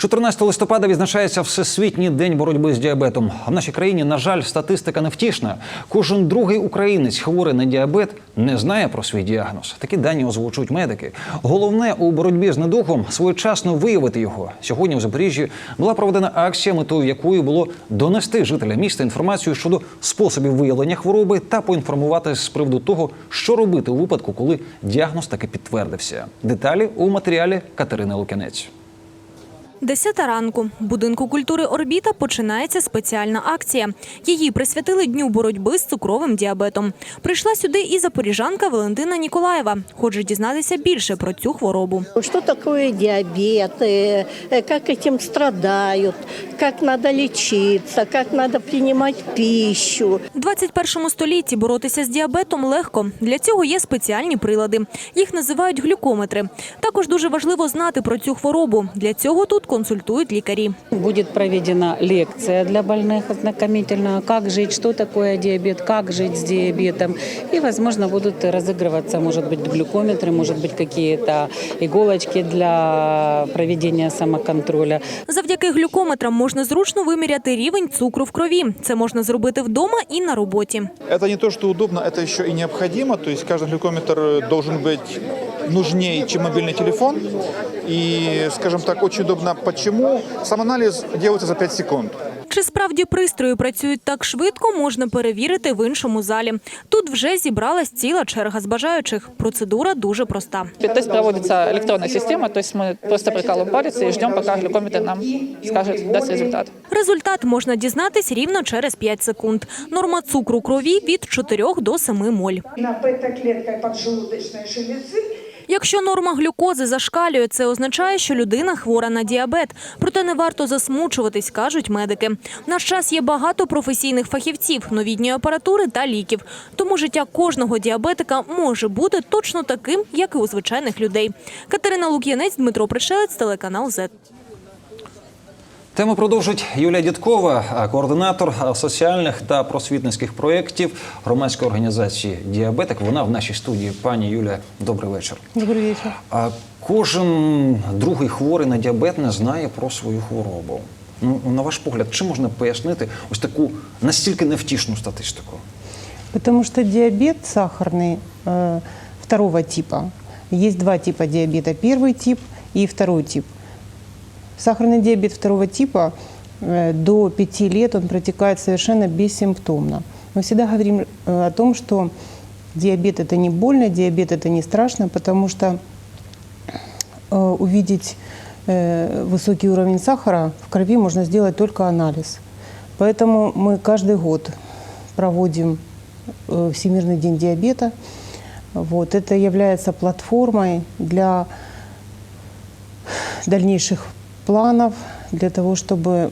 14 листопада відзначається Всесвітній день боротьби з діабетом. В нашій країні, на жаль, статистика невтішна. Кожен другий українець, хворий на діабет, не знає про свій діагноз. Такі дані озвучують медики. Головне у боротьбі з недухом своєчасно виявити його. Сьогодні в Запоріжжі була проведена акція, метою якої було донести жителям міста інформацію щодо способів виявлення хвороби та поінформувати з приводу того, що робити у випадку, коли діагноз таки підтвердився. Деталі у матеріалі Катерини Лукянець. Десята ранку. В будинку культури Орбіта починається спеціальна акція. Її присвятили дню боротьби з цукровим діабетом. Прийшла сюди і запоріжанка Валентина Ніколаєва. Хоче дізнатися більше про цю хворобу. Что такое диабет, э, э, как этим страдают, как надо лечиться, как надо принимать пищу. У 21 столітті боротися з діабетом легко. Для цього є спеціальні прилади. Їх називають глюкометри. Також дуже важливо знати про цю хворобу. Для цього тут консультують лікарі. Будет проведена лекция для больных ознакомительная, как жить, что такое диабет, как жить с диабетом. И, возможно, будут разыгрываться, может быть, глюкометры, может быть, какие-то иголочки для проведения самоконтроля. Завдяки глюкометрам можна зручно виміряти рівень цукру в крові. Це можна зробити вдома і на роботі. Это не то, что удобно, это еще и необходимо. То есть каждый глюкометр должен быть нужнее, чем мобильный телефон. И, скажем так, очень удобно. Почему? Сам анализ делается за 5 секунд. Чи справді пристрої працюють так швидко, можна перевірити в іншому залі. Тут вже зібралась ціла черга з бажаючих. Процедура дуже проста. Тест проводится электронная система, то есть мы просто прикалываем палец и ждем, пока глюкометр нам скажет, даст результат. Результат можна дізнатись рівно через 5 секунд. Норма цукру крові від 4 до 7 моль. на бета-клеткой поджелудочной железы Якщо норма глюкози зашкалює, це означає, що людина хвора на діабет. Проте не варто засмучуватись, кажуть медики. В наш час є багато професійних фахівців, новітньої апаратури та ліків. Тому життя кожного діабетика може бути точно таким, як і у звичайних людей. Катерина Лук'янець, Дмитро Пришелець, телеканал ЗЕТ. Тему продовжить Юлія Дідкова, координатор соціальних та просвітницьких проєктів громадської організації Діабетик. Вона в нашій студії. Пані Юля, добрий вечір. Добрый вечер. А кожен другий хворий на діабет не знає про свою хворобу. Ну, на ваш погляд, чи можна пояснити ось таку настільки невтішну статистику? Потому что диабет сахарный э, второго типа. Есть два типа диабета. Первый тип и второй тип. Сахарный диабет второго типа э, до 5 лет он протекает совершенно бессимптомно. Мы всегда говорим э, о том, что диабет это не больно, диабет это не страшно, потому что э, увидеть высокий уровень сахара в крови можно сделать только анализ. Поэтому мы каждый год проводим Всемирный день диабета. Вот. Это является платформой для дальнейших планов, для того, чтобы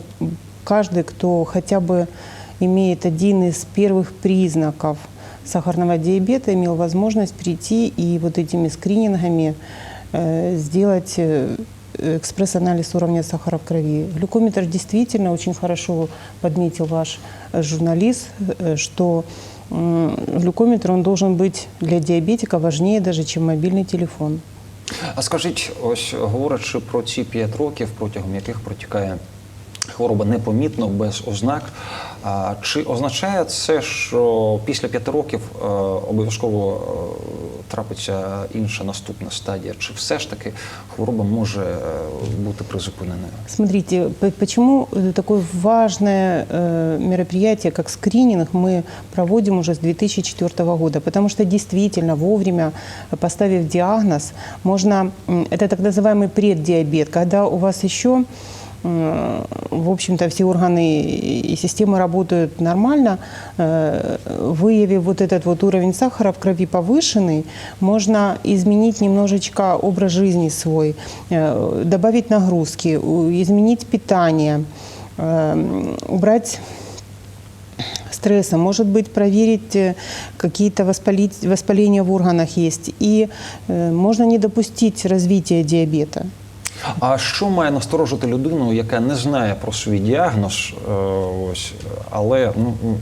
каждый, кто хотя бы имеет один из первых признаков сахарного диабета, имел возможность прийти и вот этими скринингами э, сделать э, экспресс-анализ уровня сахара в крови. Глюкометр действительно очень хорошо подметил ваш э, журналист, что глюкометр он должен быть для диабетика важнее даже, чем мобильный телефон. А скажіть, ось говорячи про ці 5 років, протягом яких протікає хвороба непомітно, без ознак. А, чи означає це, що після 5 років е, обов'язково е, трапиться інша наступна стадія? Чи все ж таки хвороба може е, бути призупиненою? Смотрите, п- почему э, такое важное э, мероприятие, как скрининг, мы проводим уже с 2004 года? Потому что действительно вовремя, э, поставив диагноз, можно, м, это так называемый преддиабет, когда у вас еще м, в общем-то, все органы и системы работают нормально, э, выявив вот этот вот уровень сахара в крови повышенный, можно изменить немножечко образ жизни свой, э, добавить нагрузки, изменить питание, э, убрать стресса, может быть, проверить э, какие-то воспаления в органах есть. И э, можно не допустить развития диабета. А що має насторожити людину, яка не знає про свій діагноз, е, ось, але ну, м,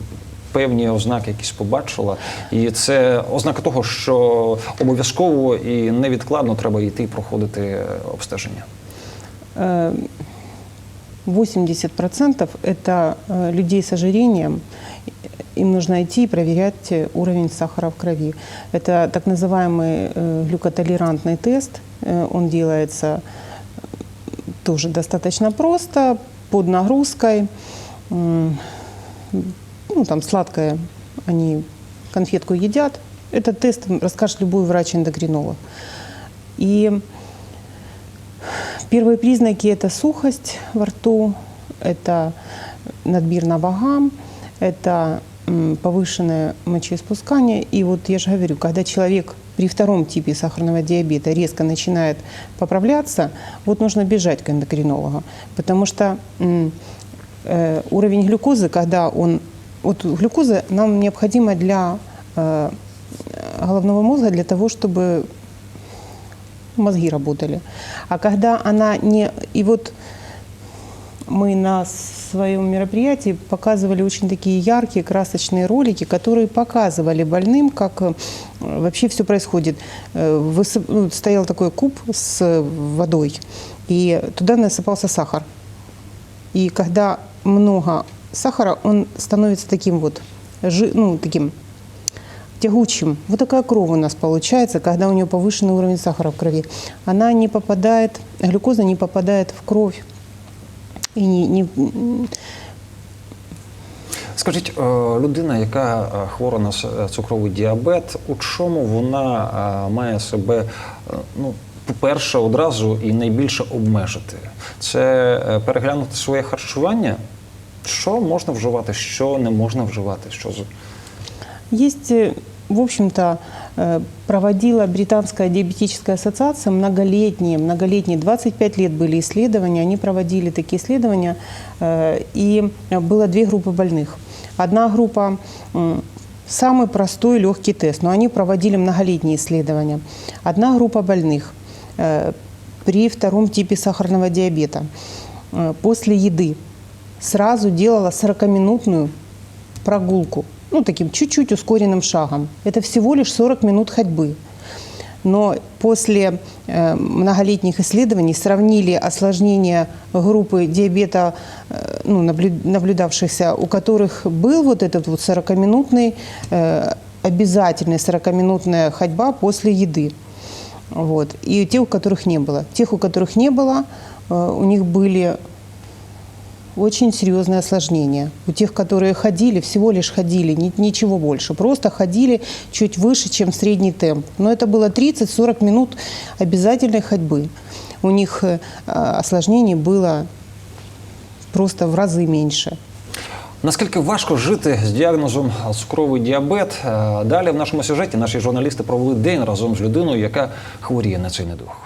певні ознаки якісь побачила, і це ознака того, що обов'язково і невідкладно треба йти проходити обстеження. Э, 80% это э, людей с ожирением. Им нужно идти и проверять э, уровень сахара в крови. Это так называемый э, глюкотолерантный тест. Э, Он делается э, тоже достаточно просто, под нагрузкой. Ну, там сладкое они конфетку едят. Этот тест расскажет любой врач-эндокринолог. И Первые признаки – это сухость во рту, это надбир на вагам, это повышенное мочеиспускание. И вот я же говорю, когда человек при втором типе сахарного диабета резко начинает поправляться, вот нужно бежать к эндокринологу, потому что э, уровень глюкозы, когда он... Вот глюкоза нам необходима для э, головного мозга для того, чтобы мозги работали. А когда она не... И вот мы на своем мероприятии показывали очень такие яркие, красочные ролики, которые показывали больным, как э, вообще все происходит. Э, высып- ну, Стоял такой куб с водой, и туда насыпался сахар. И когда много сахара, он становится таким вот, жи- ну, таким тягучим. Вот такая кровь у нас получается, когда у нее повышенный уровень сахара в крови. Она не попадает, глюкоза не попадает в кровь. І ні, ні, Скажіть, е, людина, яка е, хвора на е, цукровий діабет, у чому вона має себе, ну, по-перше, одразу і найбільше обмежити? Це переглянути своє харчування? Що можна вживати, що не можна вживати? Що э, в общем-то, проводила Британская диабетическая ассоциация многолетние, многолетние, 25 лет были исследования, они проводили такие исследования, э, и было две группы больных. Одна группа самый простой легкий тест, но они проводили многолетние исследования. Одна группа больных э, при втором типе сахарного диабета э, после еды сразу делала 40-минутную прогулку, ну, таким чуть-чуть ускоренным шагом. Это всего лишь 40 минут ходьбы. Но после э, многолетних исследований сравнили осложнения группы диабета, э, ну, наблю- наблюдавшихся, у которых был вот этот вот 40-минутный, э, обязательная 40-минутная ходьба после еды. Вот. И те, у которых не было. Тех, у которых не было, у них были очень серьезные осложнения. У тех, которые ходили, всего лишь ходили, ни- ничего больше. Просто ходили чуть выше, чем средний темп. Но это было 30-40 минут обязательной ходьбы. У них э, осложнений было просто в разы меньше. Наскільки важко жити з діагнозом цукровий діабет? Е, Далі в нашому сюжеті наші журналісти провели день разом з людиною, яка хворіє на цей недуг.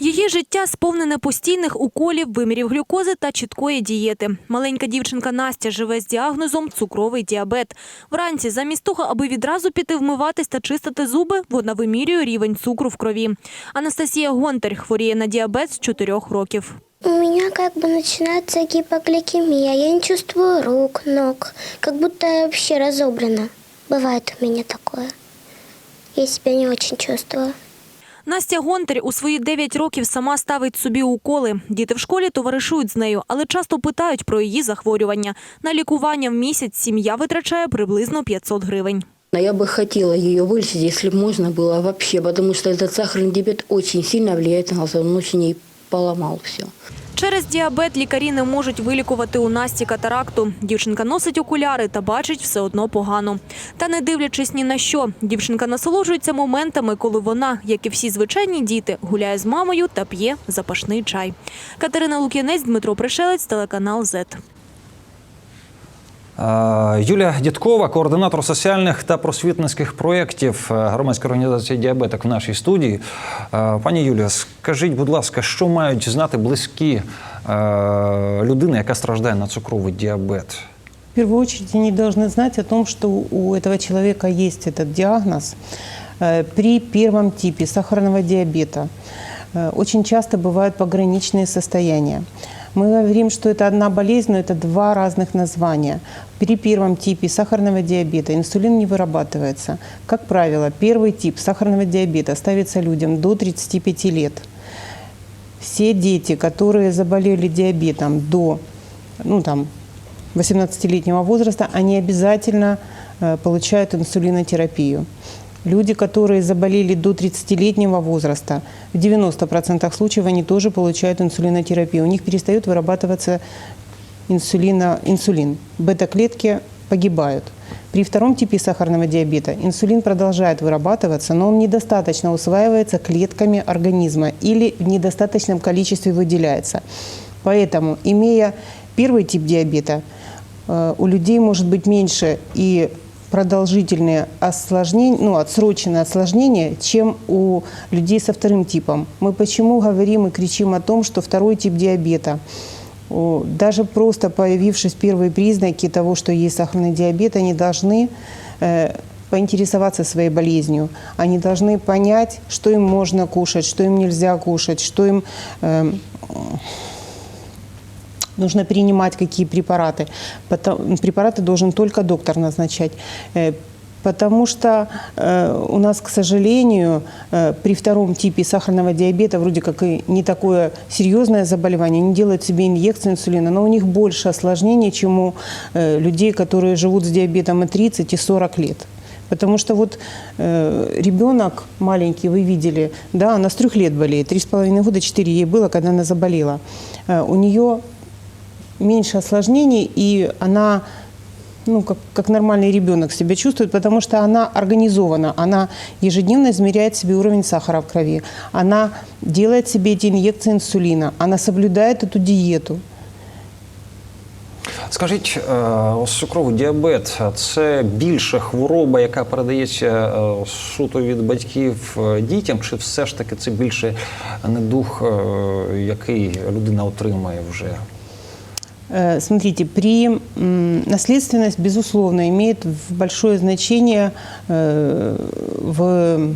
Її життя сповнене постійних уколів, вимірів глюкози та чіткої дієти. Маленька дівчинка Настя живе з діагнозом цукровий діабет. Вранці, замість того, аби відразу піти вмиватись та чистити зуби, вона вимірює рівень цукру в крові. Анастасія Гонтар хворіє на діабет з 4 років. У меня как бы начинается. Я не чувствую рук, ног. Как будто я вообще разобрана. Бывает у меня такое. Я себя не очень чувствую. Настя Гонтар у свої 9 років сама ставить собі уколи. Діти в школі товаришують з нею, але часто питають про її захворювання. На лікування в місяць сім'я витрачає приблизно 500 гривень. А Я бы хотела ее вылечить, если бы можно было вообще, потому что этот сахарный диабет очень сильно влияет на глаз. Он ей все. Через діабет лікарі не можуть вилікувати у Насті катаракту. Дівчинка носить окуляри та бачить все одно погано. Та не дивлячись ні на що, дівчинка насолоджується моментами, коли вона, як і всі звичайні діти, гуляє з мамою та п'є запашний чай. Катерина Лук'янець, Дмитро Пришелець, телеканал ЗЕТ. Е, Юлія Дідкова, координатор соціальних та просвітницьких проєктів е, громадської організації діабетик в нашій студії. Е, Пані Юлія, скажіть, будь ласка, що мають знати близькі е, людини, яка страждає на цукровий діабет? В первую очередь они должны знать о том, что у этого человека есть этот диагноз. Э, При первом типе сахарного диабета э, очень часто бывают пограничные состояния. Мы говорим, что это одна болезнь, но это два разных названия. При первом типе сахарного диабета инсулин не вырабатывается. Как правило, первый тип сахарного диабета ставится людям до 35 лет. все дети, которые заболели диабетом до ну, там, 18-летнего возраста, они обязательно э, получают инсулинотерапию. Люди, которые заболели до 30-летнего возраста, в 90% случаев они тоже получают инсулинотерапию. У них перестает вырабатываться инсулина, инсулин. Бета-клетки погибают. При втором типе сахарного диабета инсулин продолжает вырабатываться, но он недостаточно усваивается клетками организма или в недостаточном количестве выделяется. Поэтому, имея первый тип диабета, э, у людей может быть меньше и продолжительные осложнения, ну, отсроченные осложнения, чем у людей со вторым типом. Мы почему говорим и кричим о том, что второй тип диабета – Даже просто появившись первые признаки того, что есть сахарный диабет, они должны э, поинтересоваться своей болезнью. Они должны понять, что им можно кушать, что им нельзя кушать, что им э, нужно принимать, какие препараты. Потом- препараты должен только доктор назначать. Э, Потому что э, у нас, к сожалению, э, при втором типе сахарного диабета вроде как и не такое серьезное заболевание, они делают себе инъекцию инсулина, но у них больше осложнений, чем у э, людей, которые живут с диабетом и 30, и 40 лет. Потому что вот э, ребенок маленький, вы видели, да, она с трех лет болеет, три с половиной года, четыре ей было, когда она заболела. Э, у нее меньше осложнений, и она ну, как, как нормальный ребенок себя чувствует, потому что она организована, она ежедневно измеряет себе уровень сахара в крови, она делает себе эти инъекции инсулина, она соблюдает эту диету. Скажіть, е, ось цукровий діабет це більше хвороба, яка передається е, суто від батьків е, дітям, чи все ж таки це більше недух, е, який людина отримає вже? Э, Смотрите, при наследственность, безусловно, имеет большое значение э, в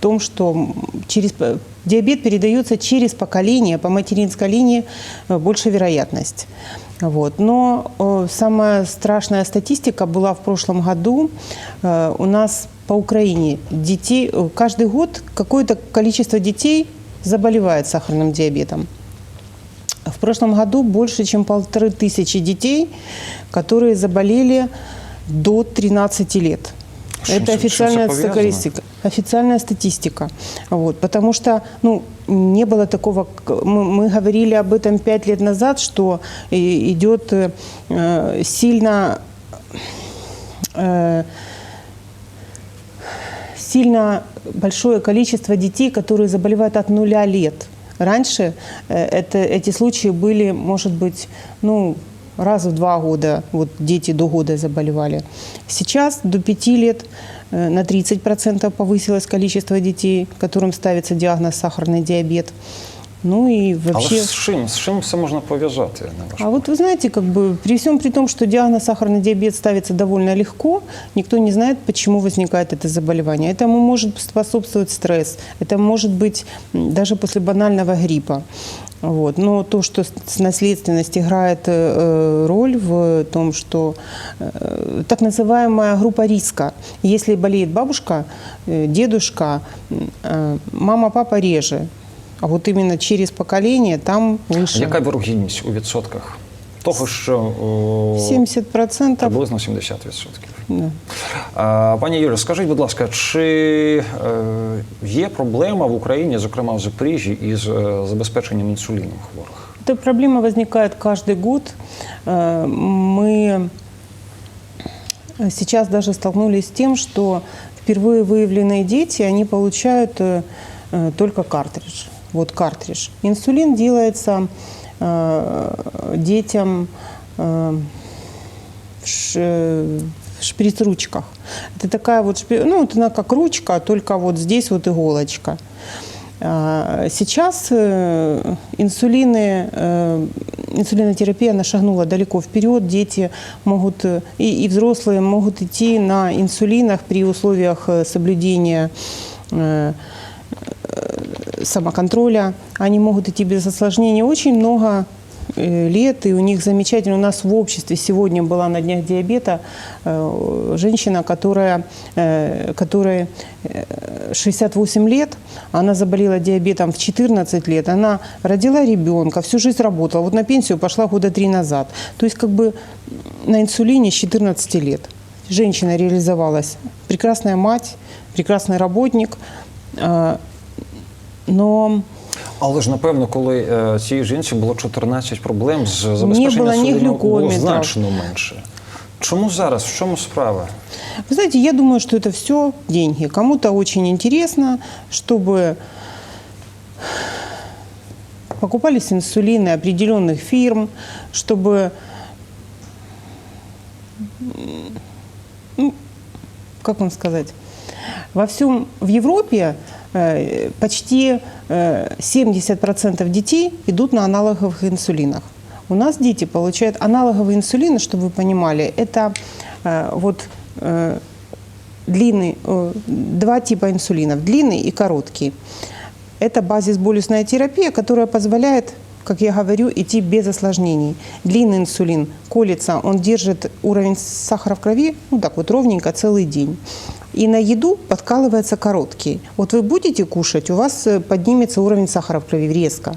том, что через, диабет передается через поколение, по материнской линии э, больше вероятность. Вот. Но самая страшная статистика была в прошлом году. У нас по Украине детей, каждый год какое-то количество детей заболевает сахарным диабетом. В прошлом году больше, чем полторы тысячи детей, которые заболели до 13 лет. Чем- Это официальная статистика. Официальная статистика. Вот, потому что ну, не было такого... Мы, мы говорили об этом пять лет назад, что и- идет э, э, сильно... э, сильно большое количество детей, которые заболевают от нуля лет. Раньше э, это, эти случаи были, может быть, ну, раз в два года вот дети до года заболевали. Сейчас до пяти лет э, на 30% повысилось количество детей, которым ставится диагноз сахарный диабет. Ну и вообще... Але з чим? З чим це можна пов'язати? на ваш А вот вы знаете, как бы при всем при том, что диагноз сахарный диабет ставится довольно легко, никто не знает, почему возникает это заболевание. Этому может способствовать стресс, это может быть даже после банального гриппа. Вот. Но то, что с- с- наследственность играет э, роль в том, что э, так называемая группа риска. Если болеет бабушка, э, дедушка, э, мама, папа реже А вот именно через поколение там выше. Яка вірогідність у відсотках того, що о, 70%. приблизно 70%? Да. А, Пані Юлі, скажіть, будь ласка, чи е, є проблема в Україні, зокрема в Запоріжжі, із е, забезпеченням інсуліном хворих? Эта проблема возникает каждый год. Э, Мы сейчас даже столкнулись с тем, что впервые выявленные дети, они получают э, э, только картридж. Вот картридж. Инсулин делается э, детям э, в шприц-ручках. Это такая вот, ну, вот она как ручка, только вот здесь вот иголочка. А, Сейчас э, инсулины, инсулинотерапия, она шагнула далеко вперед. Дети могут, и, и взрослые могут идти на инсулинах при условиях соблюдения самоконтроля. Они могут идти без осложнений. Очень много э, лет, и у них замечательно. У нас в обществе сегодня была на днях диабета э, женщина, которая, э, которой э, 68 лет, она заболела диабетом в 14 лет, она родила ребенка, всю жизнь работала, вот на пенсию пошла года три назад. То есть как бы на инсулине с 14 лет. Женщина реализовалась. Прекрасная мать, прекрасный работник, э, но... Але ж напевно, коли е, цій жінці було 14 проблем з забезпеченням було ні інсуліном було глюкометра. значно менше. Чому зараз? В чому справа? Вы знаете, я думаю, что это все деньги. Кому-то очень интересно, чтобы покупались инсулины определенных фирм, чтобы, м, ну, как вам сказать, во всем, в Европе э, почти э, 70% детей идут на аналоговых инсулинах. У нас дети получают аналоговые инсулины, чтобы вы понимали, это э, вот э, длинный, э, два типа инсулинов, длинный и короткий. Это базис-болюсная терапия, которая позволяет, как я говорю, идти без осложнений. Длинный инсулин колется, он держит уровень сахара в крови, ну так вот ровненько целый день. И на еду подкалывается короткий. Вот вы будете кушать, у вас э, поднимется уровень сахара в крови резко.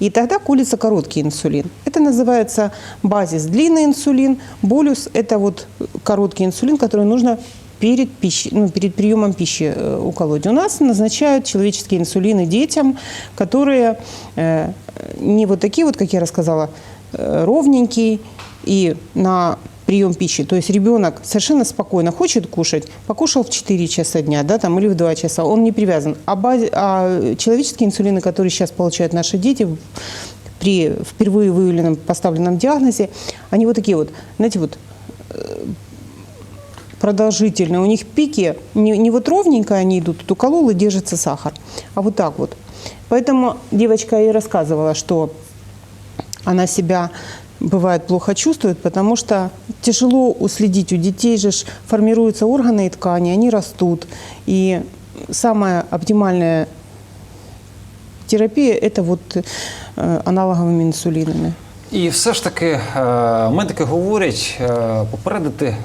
И тогда колется короткий инсулин. Это называется базис длинный инсулин, болюс – это вот короткий инсулин, который нужно перед, пищей, ну, перед приемом пищи э, уколоть. У нас назначают человеческие инсулины детям, которые э, не вот такие вот, как я рассказала, э, ровненькие и на прием пищи. То есть ребенок совершенно спокойно хочет кушать, покушал в 4 часа дня да, там, или в 2 часа, он не привязан. А, базе- а человеческие инсулины, которые сейчас получают наши дети при впервые выявленном поставленном диагнозе, они вот такие вот, знаете, вот продолжительные. У них пики не, не вот ровненько они идут, тут уколол и держится сахар, а вот так вот. Поэтому девочка и рассказывала, что она себя бывает плохо чувствует, потому что тяжело уследить. У детей же формируются органы и ткани, они растут. И самая оптимальная терапия – это вот э, аналоговыми инсулинами. І все ж таки е, медики говорять, е, попередити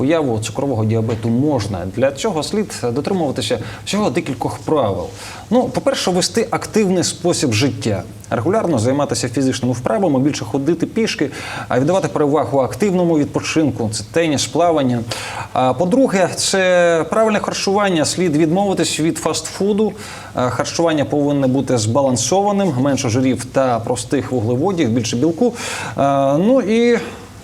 появу цукрового діабету можна. Для цього слід дотримуватися всього декількох правил. Ну, по-перше, вести активний спосіб життя, регулярно займатися фізичними вправами, більше ходити пішки, а віддавати перевагу активному відпочинку, це теніс, плавання. А по-друге, це правильне харчування. Слід відмовитись від фастфуду. Харчування повинне бути збалансованим, менше жирів та простих вуглеводів, більше білку. Ну і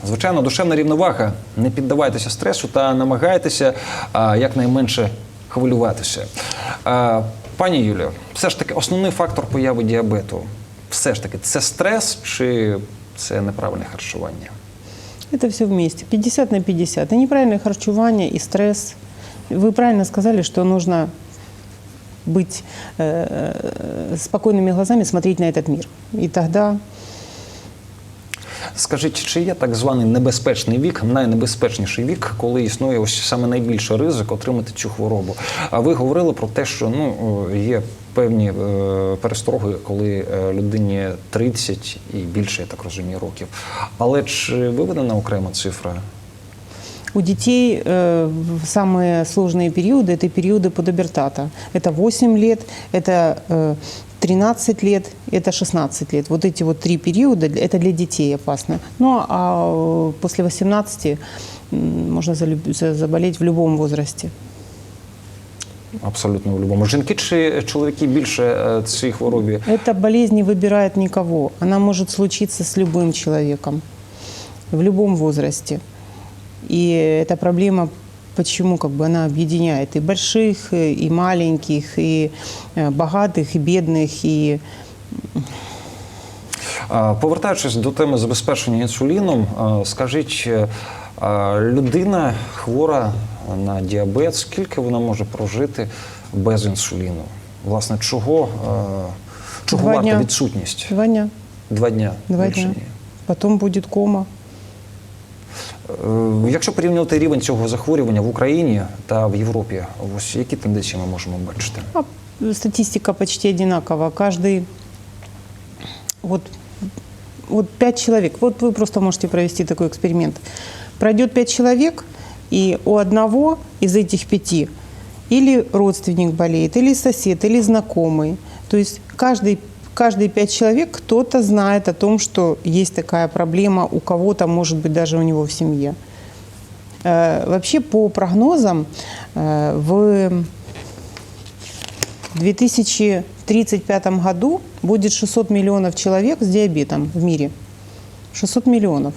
Звичайно, душевна рівновага. Не піддавайтеся стресу та намагайтеся а, якнайменше хвилюватися. А, пані Юлію, все ж таки основний фактор появи діабету. Все ж таки, це стрес чи це неправильне харчування? Это все вместе, 50 на 50. И неправильное харчевание, и стресс. Вы правильно сказали, что нужно быть э, спокойными глазами, смотреть на этот мир. И тогда Скажіть, чи є так званий небезпечний вік, найнебезпечніший вік, коли існує ось саме найбільший ризик отримати цю хворобу? А ви говорили про те, що ну є певні е, перестороги, коли е, людині 30 і більше, я так розумію, років. Але чи виведена окрема цифра? у детей э, в самые сложные периоды – это периоды подобертата. Это 8 лет, это э, 13 лет, это 16 лет. Вот эти вот три периода – это для детей опасно. Ну, а э, после 18 м, можно залюб- за- заболеть в любом возрасте. Абсолютно в будь-якому. Жінки чи чоловіки більше е, цій хворобі? Эта болезнь не выбирает никого. Она может случиться с любым человеком в любом возрасте. И эта проблема, почему как бы она объединяет и больших, и маленьких, и э, богатых, и бедных, и А, Повертаючись до теми забезпечення інсуліном, а, скажіть, е, а, людина хвора на діабет, скільки вона може прожити без інсуліну? Власне, чого, е, чого Два варта дня. відсутність? два дня, Два дня. два більше дня. ні. Потом будет кома. Е, Якщо порівнювати рівень цього захворювання в Україні та в Європі, ось які тенденції ми можемо бачити? А статистика почти одинакова. Каждый, вот вот пять человек, вот вы просто можете провести такой эксперимент. Пройдет пять человек, и у одного из этих пяти или родственник болеет, или сосед, или знакомый. То есть каждый, каждые пять человек кто-то знает о том, что есть такая проблема у кого-то, может быть, даже у него в семье. Э, Вообще, по прогнозам, э, в 2035 году будет 600 миллионов человек с диабетом в мире. 600 миллионов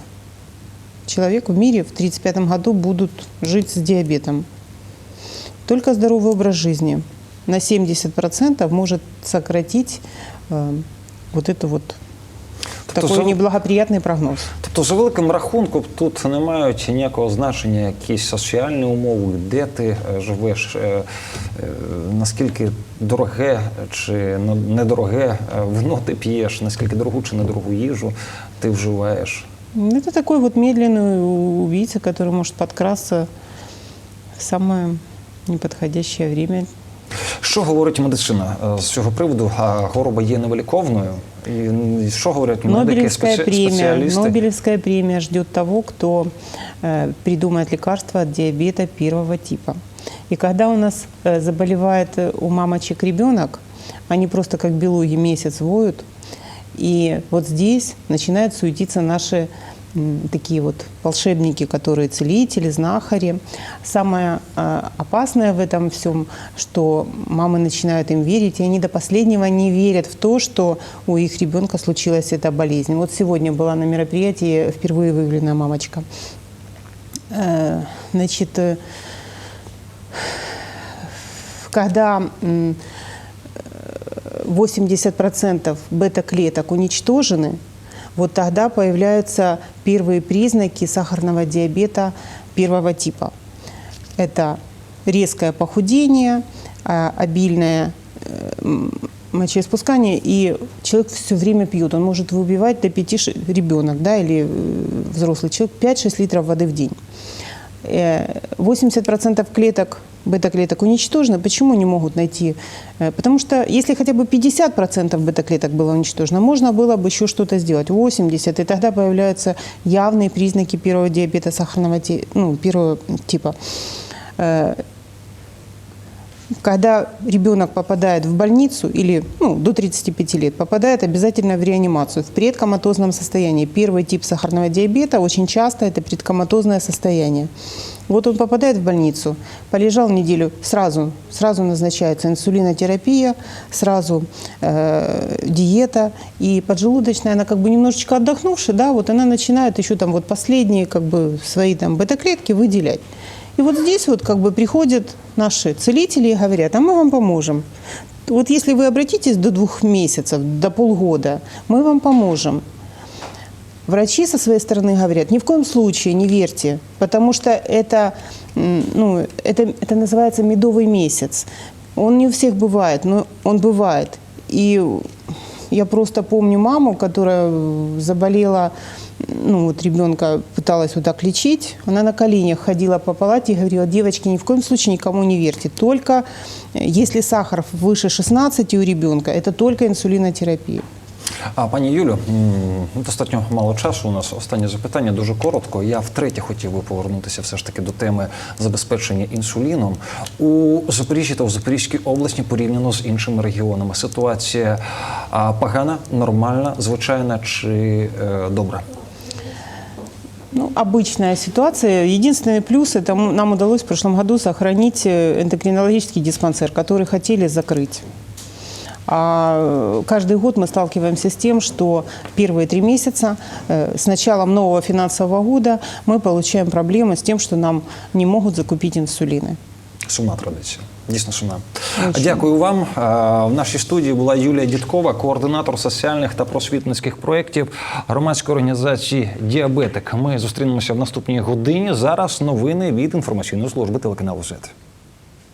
человек в мире в 1935 году будут жить с диабетом. Только здоровый образ жизни на 70% может сократить вот это вот Тобто такой за- неблагоприятный прогноз. Тобто, за великим рахунком, тут не мають ніякого значення якісь соціальні умови, де ти е, живеш, е, е, наскільки дороге чи не- недороге е, вино ти п'єш, наскільки дорогу чи недорогу їжу ти вживаєш. Это такой вот медленный убийца, который может подкрасться в самое неподходящее время. Що говорить медицина е, з цього приводу? А хвороба є невиліковною. І м, що говорять медики, Нобелевская спеці- премия, спеціалісти? Нобелевская премия ждет того, кто э, придумает лекарство от диабета первого типа. И когда у нас э, заболевает э, у мамочек ребенок, они просто как белуги месяц воют, и вот здесь начинают суетиться наши м, такие вот волшебники, которые целители, знахари. Самое э, опасное в этом всем, что мамы начинают им верить, и они до последнего не верят в то, что у их ребенка случилась эта болезнь. Вот сегодня была на мероприятии впервые выявленная мамочка. Э, Значит, э, когда м, 80% бета-клеток уничтожены, вот тогда появляются первые признаки сахарного диабета первого типа. Это резкое похудение, а, обильное э, мочеиспускание, и человек все время пьет. Он может выбивать до 5 ребенок, да, или э, взрослый человек 5-6 литров воды в день. Э, 80% клеток, бета-клеток уничтожены. Почему не могут найти? Э, Потому что если хотя бы 50% бета-клеток было уничтожено, можно было бы еще что-то сделать. 80%, и тогда появляются явные признаки первого диабета сахарного ну, первого типа. Э, Когда ребенок попадает в больницу или ну, до 35 лет, попадает обязательно в реанимацию в предкоматозном состоянии. Первый тип сахарного диабета очень часто это предкоматозное состояние. Вот он попадает в больницу, полежал неделю, сразу, сразу назначается инсулинотерапия, сразу э, диета. И поджелудочная, она как бы немножечко отдохнувшая, да, вот она начинает еще там вот последние как бы свои там бета-клетки выделять. И вот здесь вот как бы приходят наши целители и говорят, а мы вам поможем. Вот если вы обратитесь до двух месяцев, до полгода, мы вам поможем. Врачи со своей стороны говорят, ни в коем случае не верьте, потому что это, ну, это, это называется медовый месяц. Он не у всех бывает, но он бывает. И я просто помню маму, которая заболела, ну вот ребенка пыталась вот так лечить, она на коленях ходила по палате и говорила, девочки, ни в коем случае никому не верьте, только если сахар выше 16 у ребенка, это только инсулинотерапия. А пані Юлю, м, достатньо мало часу. У нас останнє запитання дуже коротко. Я втретє хотів би повернутися все ж таки до теми забезпечення інсуліном у Запоріжжі та у Запорізькій області порівняно з іншими регіонами. Ситуація а, погана, нормальна, звичайна чи е, добра? Ну, обычная ситуация. Единственный плюс – это м- нам удалось в прошлом году сохранить э, эндокринологический диспансер, который хотели закрыть. А э, каждый год мы сталкиваемся с тем, что первые три месяца э, с началом нового финансового года мы получаем проблемы с тем, что нам не могут закупить инсулины. Сумна традиція. Дійсно сумна. Дякую вам. А, В нашій студії була Юлія Дідкова, координатор соціальних та просвітницьких проєктів громадської організації Діабетик. Ми зустрінемося в наступній годині. Зараз новини від інформаційної служби телеканалу ЗЕТ.